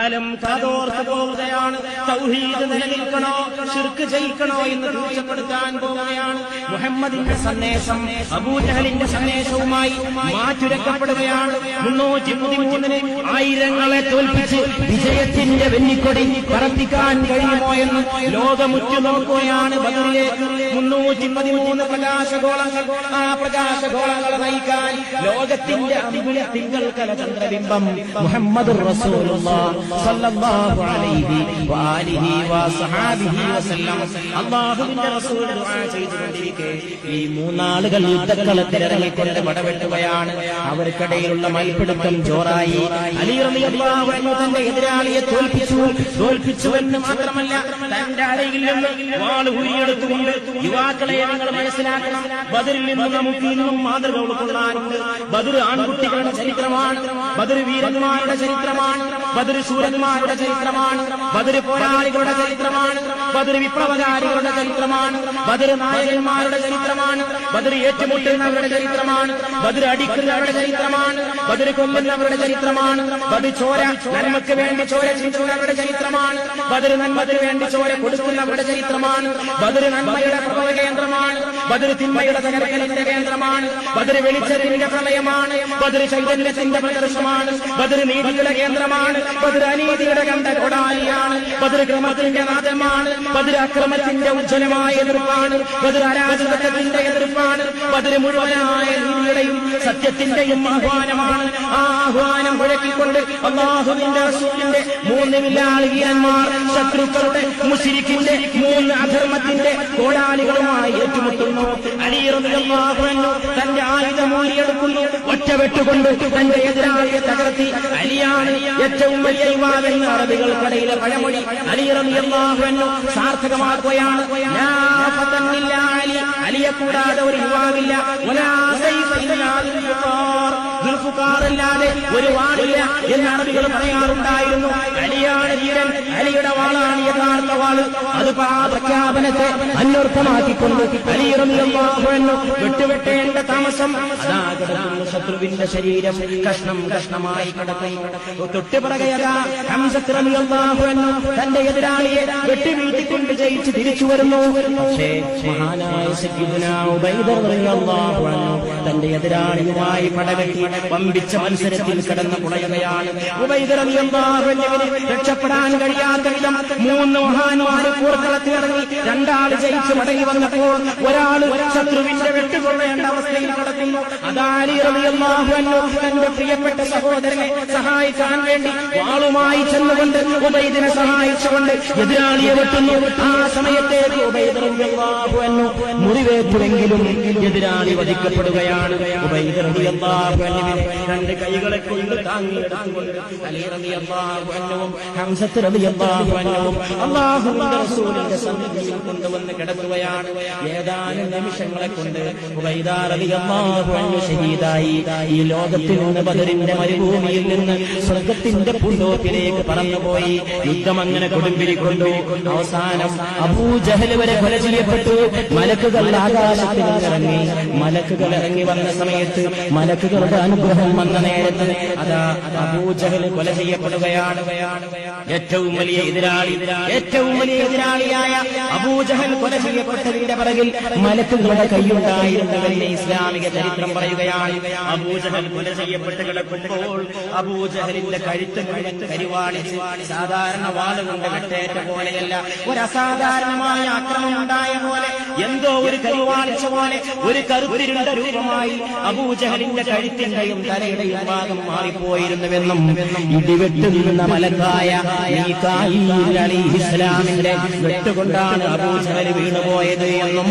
കാലം കാതോർത്ത് പോവുകയാണ് തൗഹീദ് നിലനിൽക്കണോ? ശിർക്ക് ജയിക്കണോ എന്ന് തീർച്ചപ്പെടുത്താൻ പോവുകയാണ്. മുഹമ്മദിന്റെ സന്ദേശം അബൂജഹലിന്റെ സന്ദേശവുമായി മാറ്റുരക്കപ്പെടുകയാണ്. മുന്നൂറ്റി പതിമൂന്നിന് ആയിരങ്ങളെ തോൽപ്പിച്ച് വിജയത്തിന്റെ വെന്നിക്കൊടി പറപ്പിക്കാൻ കഴിയുമോ എന്ന് ലോകമുറ്റു നോക്കുകയാണ് ബദറിലേക്ക് മുന്നൂറ്റി പതിമൂന്ന് പ്രകാശഗോളങ്ങൾ. ആ പ്രകാശഗോളങ്ങളെ നയിക്കാൻ ലോകത്തിന്റെ അമ്പിളി തിങ്കൾ കല ചന്ദ്രബിംബം മുഹമ്മദ് സല്ലല്ലാഹു അലൈഹി വആലിഹി വസഹാബിഹി വസല്ലം. അല്ലാഹുവിന്റെ റസൂൽ ദുആ ചെയ്തുകൊണ്ടിരിക്കെ. ഈ മൂന്നാളുകൾ യുദ്ധക്കളത്തിൽ ഇറങ്ങിക്കൊണ്ട് പടവെട്ടുകയാണ് അവർക്കിടയിലുള്ള മൽപ്പിടുത്തം ജോറായി. അലി റളിയല്ലാഹു അൻഹു തന്റെ എതിരാളിയെ തോൽപ്പിച്ചു. തോൽപ്പിച്ചുവെന്ന് മാത്രമല്ല തന്റെ അരയിൽ നിന്ന് വാൾ ഉരിയെടുത്തുകൊണ്ട് യുവാക്കളെ നിങ്ങൾ മനസ്സിലാക്കണം. ബദറിൽ നിന്ന് നമുക്ക് ഇന്നും മാതൃക ഉൾക്കൊള്ളാനുണ്ട് ബദർ ആൺകുട്ടികളുടെ ചരിത്രമാണ്. ബദർ വീരന്മാരുടെ ചരിത്രമാണ്. ബദർ ശൂരന്മാരുടെ ചരിത്രമാണ്. ബദർ പോരാളികളുടെ ചരിത്രമാണ്. ബദർ വിപ്ലവകാരികളുടെ ചരിത്രമാണ്. ബദർ നായകന്മാരുടെ ചരിത്രമാണ്. ബദർ ഏറ്റുമുട്ടുന്നവരുടെ ചരിത്രമാണ്. ബദർ അടിക്കുന്നവരുടെ ചരിത്രമാണ്. ബദർ കൊല്ലുന്നവരുടെ ചരിത്രമാണ്. ബദർ ചോര നന്മയ്ക്ക് വേണ്ടി ചോര ചിന്തുന്നവരുടെ ചരിത്രമാണ്. ബദർ നന്മയ്ക്ക് വേണ്ടി ചോര കൊടുക്കുന്നവരുടെ ചരിത്രമാണ്. ബദർ നന്മയുടെ പ്രഭവ കേന്ദ്രമാണ്. ബദർ തിന്മയുടെ തകർക്കലിന്റെ കേന്ദ്രമാണ്. ബദർ വെളിച്ചത്തിന്റെ പ്രളയമാണ്. ബദർ ചൈതന്യത്തിന്റെ പ്രദർശനമാണ്. ബദർ നീതിയുടെ കേന്ദ്രമാണ്. ബദർ അനീതിയുടെ കണ്ട കൊടാലിയാണ്. ബദ്രക്രമത്തിന്റെ നാദമാണ് ബദുരക്രമത്തിന്റെ ഉജ്ജ്വലമായ എതിർപ്പാണ്. അരാജകത്വത്തിന്റെ എതിർപ്പാണ്. ബദർ മുഴുവനായ നീതിയുടെയും സത്യത്തിന്റെയും ആഹ്വാനമാണ്. ആ ആഹ്വാനം മുഴക്കിക്കൊണ്ട് അള്ളാഹുവിന്റെ റസൂലിന്റെ മൂന്ന് വില്ലാളി വീരന്മാർ ശത്രുക്കളുടെ മുഷിരിക്കിന്റെ മൂന്ന് അധർമ്മത്തിന്റെ കോടാലികളുമായി ഏറ്റുമുട്ടുന്നു. അലിയറുന്നു തന്റെ ആയുധം ഊരിയെടുക്കുന്നു. ഒറ്റവെട്ടുകൊണ്ട് തന്റെ എതിരാളിയെ തകർത്തി. അലിയാണ് ഏറ്റവും വലിയ യുവാവെന്ന് അറബികൾക്കിടയിലെ പഴമൊഴി. അലിയറിയാഹുവെന്നു സാർത്ഥകമാക്കുകയാണ്. അലിയെ കൂടാതെ ഒരു യുവാവില്ല. ദുൽഫുഖാറല്ലാതെ ഒരു വാളില്ല എന്ന് അറബികൾ പറയാറുണ്ടായിരുന്നു. അലിയാണ് വീരൻ അലിയുടെ വാളാണ് യഥാർത്ഥ വാൾ. അത് ആ പ്രഖ്യാപനത്തെ അന്വർത്ഥമാക്കിക്കൊണ്ട് അലിയറിയാഹുവെന്നു വിട്ടുവിട്ടേണ്ട താമസം. ശത്രുവിന്റെ ശരീരം കഷ്ണം കഷ്ണമായി കിടക്കുന്നു തന്റെ എതിരാളിയെ വെട്ടിവീഴ്ത്തിക്കൊണ്ട് ജയിച്ച് തിരിച്ചു വരുന്നു. പക്ഷേ മഹാനായ തന്റെ എതിരാളിയുമായി പടവെട്ടി വമ്പിച്ച മത്സരത്തിൽ കിടന്ന അൻഹുവിന് രക്ഷപ്പെടാൻ കഴിയാത്ത വിധം മൂന്ന് മഹാന്മാര് പോർക്കളത്തിൽ ഇറങ്ങി രണ്ടാൾ ജയിച്ച് മടങ്ങി വന്നപ്പോൾ ഒരാൾ ശത്രുവിന്റെ വെട്ടുകൊള്ളേണ്ട അവസ്ഥയിൽ നടക്കുന്നു അതാലി റളിയല്ലാഹു അൻഹു തന്റെ പ്രിയപ്പെട്ട സഹോദരനെ സഹായിക്കാൻ വേണ്ടി വാളുമായി ചെന്നുകൊണ്ട് ഉബൈദിനെ സഹായിച്ചുകൊണ്ട് എതിരാളിയെ വെട്ടുന്നു. ആ സമയത്തേക്ക് ഉബൈദ് മുറിവേറ്റുവെങ്കിലും എതിരാളി വധിക്കപ്പെടുകയാണ്. രണ്ട് സന്നിധിയിൽ കൊണ്ടുവന്ന് കിടക്കുകയാണ്. ഏതാനും നിമിഷങ്ങളെ കൊണ്ട് ഷഹീദായി ഈ ലോകത്തിൽ നിന്ന് ബദറിന്റെ മരുഭൂമിയിൽ നിന്ന് സ്വർഗത്തിന്റെ പൂന്തോപ്പിലേക്ക് പറന്നുപോയി. യുദ്ധം അങ്ങനെ കൊടുമ്പിരിക്കൊണ്ടു അവസാനം അബൂജഹൽ വരെ കൊല ചെയ്യപ്പെട്ടു. മലക്കുകൾ ആകാശത്തിൽ ഇറങ്ങി മലക്കുകൾ ഇറങ്ങി വന്ന സമയത്ത് മലക്കുകളുടെ അനുഗ്രഹം വന്ന നേരത്ത് അതാ അബൂജഹൽ കൊല ചെയ്യപ്പെടുകയാണ്. ഏറ്റവും വലിയ എതിരാളി ഏറ്റവും വലിയ എതിരാളിയായ അബൂജഹൽ കൊല ചെയ്യപ്പെട്ടതിന്റെ പിറകിൽ മലക്കുകളുടെ കൈയുണ്ടായിരുന്നവരിലെ ഇസ്ലാമിക ചരിത്രം പറയുകയാണ്. അബൂജഹൽ കൊല ചെയ്യപ്പെട്ട് കിടക്കുമ്പോൾ അബൂജഹലിന്റെ കഴുത്ത് കഴുത്ത് സാധാരണ വാളുകൊണ്ട് വെട്ടേറ്റ പോലെയല്ല ഒരു അസാധാരണമായ ആക്രമണം ഉണ്ടായ പോലെ എന്തോ ഒരു കരുവാളിച്ച പോലെ ഒരു കറുത്തിരുണ്ട രൂപമായി അബൂജഹലിന്റെ കഴുത്തിന്റെയും തലയുടെയും ഭാഗം മാറിപ്പോയിരുന്നുവെന്നും ഇടിവെട്ടുന്ന മലക്കായ ഇസ്ലാമിന്റെ വെട്ടുകൊണ്ടാണ് അബൂജഹൽ വീണുപോയത് എന്നും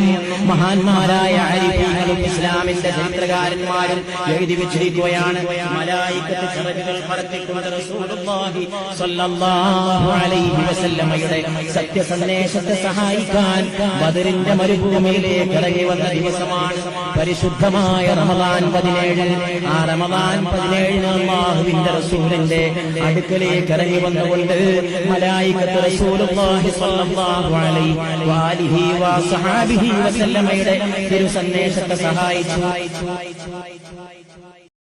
മഹാന്മാരായ അരിഫീങ്ങളും ഇസ്ലാമിന്റെ ചരിത്രകാരന്മാരും എഴുതി വെച്ചിരിക്കുകയാണ്. മലായിക്കത്ത് ചിറകുകൾ പറത്തിക്കൊണ്ട് റസൂലുള്ളാഹി സ്വല്ലല്ലാഹു അലൈഹി വസല്ലമയുടെ സത്യസന്ദേശത്തെ സഹായിക്കാൻ ബദറിന്റെ മരുഭൂമിയിലേക്ക് ഇറങ്ങി വന്ന ദിവസമാണ് പരിശുദ്ധമായ റമദാൻ പതിനേഴ്. ആ റമദാൻ പതിനേഴിന് അള്ളാഹുവിന്റെ റസൂലിന്റെ അടുക്കലേക്ക് ഇറങ്ങി വന്നുകൊണ്ട് മലായിക്കത്ത് റസൂലുള്ളാഹി സ്വല്ലല്ലാഹു അലൈഹി വസഹാബിഹി വസല്ലമയുടെ തിരുസന്ദേശത്തെ സഹായിച്ചു.